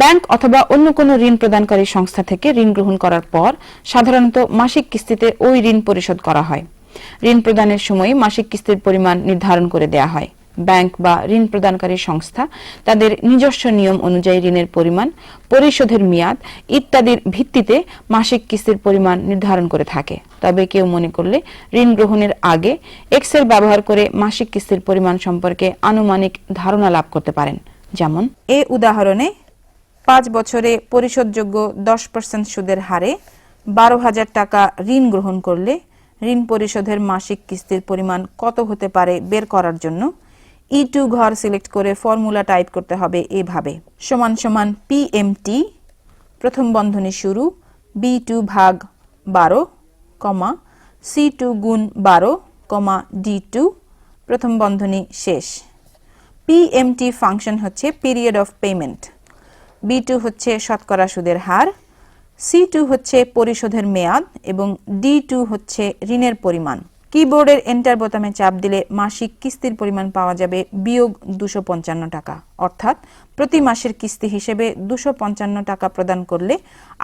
Bank অথবা অন্য কোনো ঋণ প্রদানকারী সংস্থা থেকে ঋণ গ্রহণ করার পর সাধারণত মাসিক কিস্তিতে ওই ঋণ পরিশোধ করা হয়। ঋণ প্রদানের সময় মাসিক কিস্তির পরিমাণ নির্ধারণ করে দেয়া হয়। ব্যাংক বা ঋণ প্রদানকারী সংস্থা তাদের নিজস্ব নিয়ম অনুযায়ী ঋণের পরিমাণ, পরিশোধের মেয়াদ ইত্যাদির ভিত্তিতে মাসিক কিস্তির পরিমাণ নির্ধারণ করে থাকে। তবে কেউ মনে করলে ঋণ গ্রহণের আগে এক্সেল ব্যবহার করে মাসিক কিস্তির পরিমাণ সম্পর্কে আনুমানিক ধারণা লাভ করতে পারেন। যেমন, এ উদাহরণে পাঁচ বছরে পরিশোধযোগ্য দশ পার্সেন্ট সুদের হারে বারো হাজার টাকা ঋণ গ্রহণ করলে ঋণ পরিশোধের মাসিক কিস্তির পরিমাণ কত হতে পারে বের করার জন্য ই টু ঘর সিলেক্ট করে ফর্মুলা টাইপ করতে হবে এভাবে। সমান সমান পিএমটি প্রথম বন্ধনী শুরু বি টু ভাগ বারো, কমা সি টু গুণ বারো, কমা ডি টু প্রথম বন্ধনী শেষ। পিএমটি ফাংশন হচ্ছে period of payment B two হচ্ছে শতকরা সুদের হার, সি টু হচ্ছে পরিশোধের মেয়াদ এবং ডি টু হচ্ছে ঋণের পরিমাণ। কিবোর্ডের এন্টার বোতামে চাপ দিলে মাসিক কিস্তির পরিমাণ পাওয়া যাবে বিয়োগ দুশো পঞ্চান্ন টাকা। অর্থাৎ প্রতি মাসের কিস্তি হিসেবে দুশো পঞ্চান্ন টাকা প্রদান করলে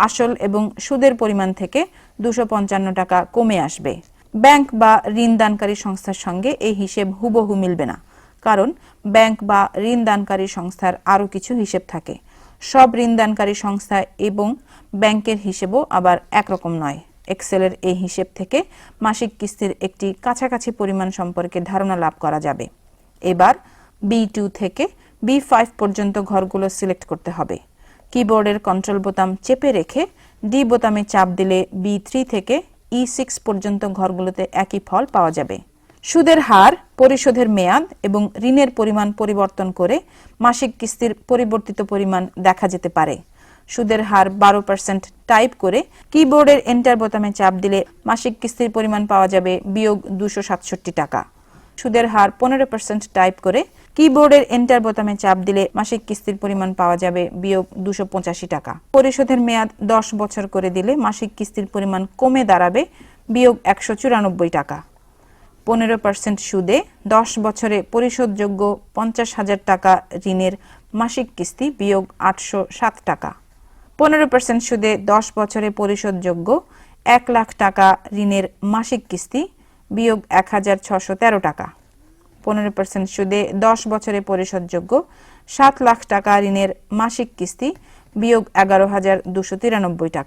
আসল এবং সুদের পরিমাণ থেকে দুশো পঞ্চান্ন টাকা কমে আসবে। ব্যাংক বা ঋণ দানকারী সংস্থার সঙ্গে এই হিসেব হুবহু মিলবে না। কারণ ব্যাংক বা ঋণ দানকারী সংস্থার আরও কিছু হিসেব থাকে। সব ঋণদানকারী সংস্থা এবং ব্যাংকের হিসেবও আবার একরকম নয়। এক্সেলের এই হিসেব থেকে মাসিক কিস্তির একটি কাছাকাছি পরিমাণ সম্পর্কে ধারণা লাভ করা যাবে। এবার বি টু থেকে বি ফাইভ পর্যন্ত ঘরগুলো সিলেক্ট করতে হবে। কিবোর্ডের কন্ট্রোল বোতাম চেপে রেখে ডি বোতামে চাপ দিলে বি থ্রি থেকে ই সিক্স পর্যন্ত ঘরগুলোতে একই ফল পাওয়া যাবে। সুদের হার, পরিশোধের মেয়াদ এবং ঋণের পরিমাণ পরিবর্তন করে মাসিক কিস্তির পরিবর্তিত পরিমাণ দেখা যেতে পারে। সুদের হার বারো পার্সেন্ট টাইপ করে কিবোর্ডের এন্টার বোতামে চাপ দিলে মাসিক কিস্তির পরিমাণ পাওয়া যাবে বিয়োগ দুশো সাতষট্টি টাকা। সুদের হার পনেরো পার্সেন্ট টাইপ করে কিবোর্ডের এন্টার বোতামে চাপ দিলে মাসিক কিস্তির পরিমাণ পাওয়া যাবে বিয়োগ দুশো পঁচাশি টাকা। পরিশোধের মেয়াদ দশ বছর করে দিলে মাসিক কিস্তির পরিমাণ কমে দাঁড়াবে বিয়োগ একশো চুরানব্বই টাকা। পনেরো পার্সেন্ট সুদে দশ বছরে পরিশোধযোগ্য পঞ্চাশ হাজার টাকা ঋণের মাসিক কিস্তি বিয়োগ আটশো সাত টাকা। পনেরো পার্সেন্ট সুদে দশ বছরে পরিশোধযোগ্য এক লাখ টাকা ঋণের মাসিক কিস্তি বিয়োগ এক হাজার ছশো তেরো টাকা। পনেরো পার্সেন্ট সুদে দশ বছরে পরিশোধযোগ্য সাত লাখ টাকা ঋণের মাসিক কিস্তি বিয়োগ এগারো হাজার দুশো তিরানব্বই টাকা।